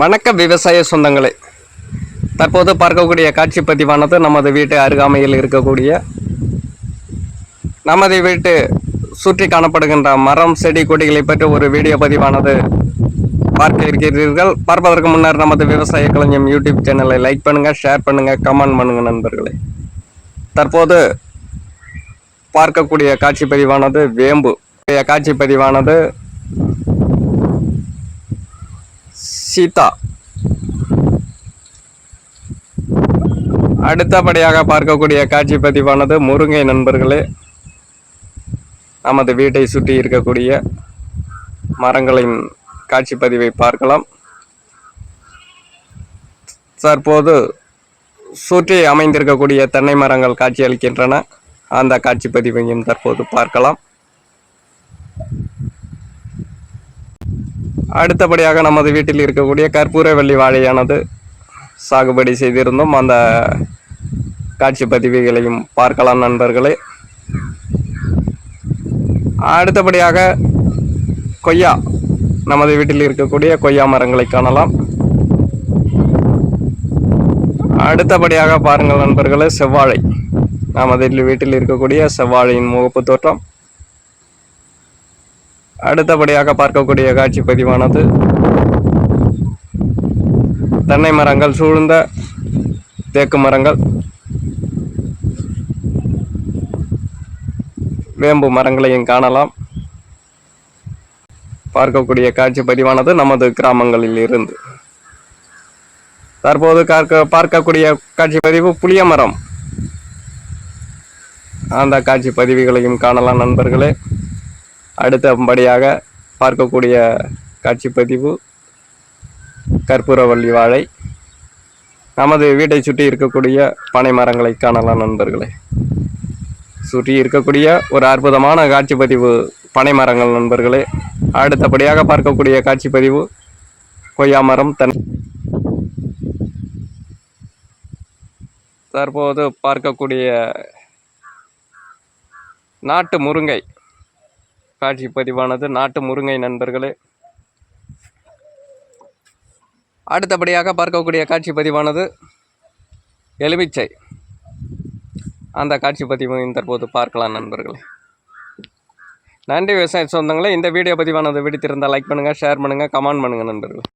வணக்க விவசாய சொந்தங்களே. தற்போது பார்க்கக்கூடிய காட்சி பதிவானது நமது வீட்டு அருகாமையில் இருக்கக்கூடிய நமது வீட்டு சுற்றி காணப்படுகின்ற மரம் செடி கொடிகளை பற்றி ஒரு வீடியோ பதிவானது பார்க்க இருக்கிறீர்கள். பார்ப்பதற்கு முன்னர் நமது விவசாய கலைஞம் யூடியூப் சேனலை லைக் பண்ணுங்கள் ஷேர் பண்ணுங்கள் கமெண்ட் பண்ணுங்கள் நண்பர்களே. தற்போது பார்க்கக்கூடிய காட்சி பதிவானது வேம்பு. காட்சி பதிவானது சீதா. அடுத்தபடியாக பார்க்கக்கூடிய காட்சி பதிவானது முருங்கை நண்பர்களே. நமது வீட்டை சுற்றி இருக்கக்கூடிய மரங்களின் காட்சி பதிவை பார்க்கலாம். தற்போது சுற்றி அமைந்திருக்கக்கூடிய தென்னை மரங்கள் காட்சியளிக்கின்றன. அந்த காட்சி பதிவையும் தற்போது பார்க்கலாம். அடுத்தபடியாக நமது வீட்டில் இருக்கக்கூடிய கற்பூரவள்ளி வாழையானது சாகுபடி செய்திருந்தோம். அந்த காட்சி பதிவுகளையும் பார்க்கலாம் நண்பர்களே. அடுத்தபடியாக கொய்யா. நமது வீட்டில் இருக்கக்கூடிய கொய்யா மரங்களை காணலாம். அடுத்தபடியாக பாருங்கள் நண்பர்களே செவ்வாழை. நமது வீட்டில் இருக்கக்கூடிய செவ்வாழையின் முகப்பு தோற்றம். அடுத்தபடியாக பார்க்கக்கூடிய காட்சி பதிவானது தென்னை மரங்கள் சூழ்ந்த தேக்கு மரங்கள் வேம்பு மரங்களையும் காணலாம். பார்க்கக்கூடிய காட்சி பதிவானது நமது கிராமங்களில் இருந்து. தற்போது பார்க்க பார்க்கக்கூடிய காட்சி பதிவு புளிய மரம். அந்த காட்சி பதிவுகளையும் காணலாம் நண்பர்களே. அடுத்தபடியாக பார்க்கக்கூடிய காட்சி பதிவு கற்பூரவள்ளி வாழை. நமது வீட்டை சுற்றி இருக்கக்கூடிய பனை மரங்களை காணலாம் நண்பர்களே. சுற்றி இருக்கக்கூடிய ஒரு அற்புதமான காட்சி பதிவு பனை மரங்கள் நண்பர்களே. அடுத்தபடியாக பார்க்கக்கூடிய காட்சி பதிவு கொய்யா மரம் தன் தற்போது பார்க்கக்கூடிய நாட்டு முருங்கை. காட்சி பதிவானது. நாட்டு முருங்கை நண்பர்களே. அடுத்தபடியாக பார்க்கக்கூடிய காட்சி பதிவானது எலுமிச்சை. அந்த காட்சி பதிவையும் தற்போது பார்க்கலாம் நண்பர்களே. நன்றி விவசாய சொந்தங்களே. இந்த வீடியோ பதிவானது விடுத்திருந்தால் லைக் பண்ணுங்கள் ஷேர் பண்ணுங்கள் கமெண்ட் பண்ணுங்கள் நண்பர்களே.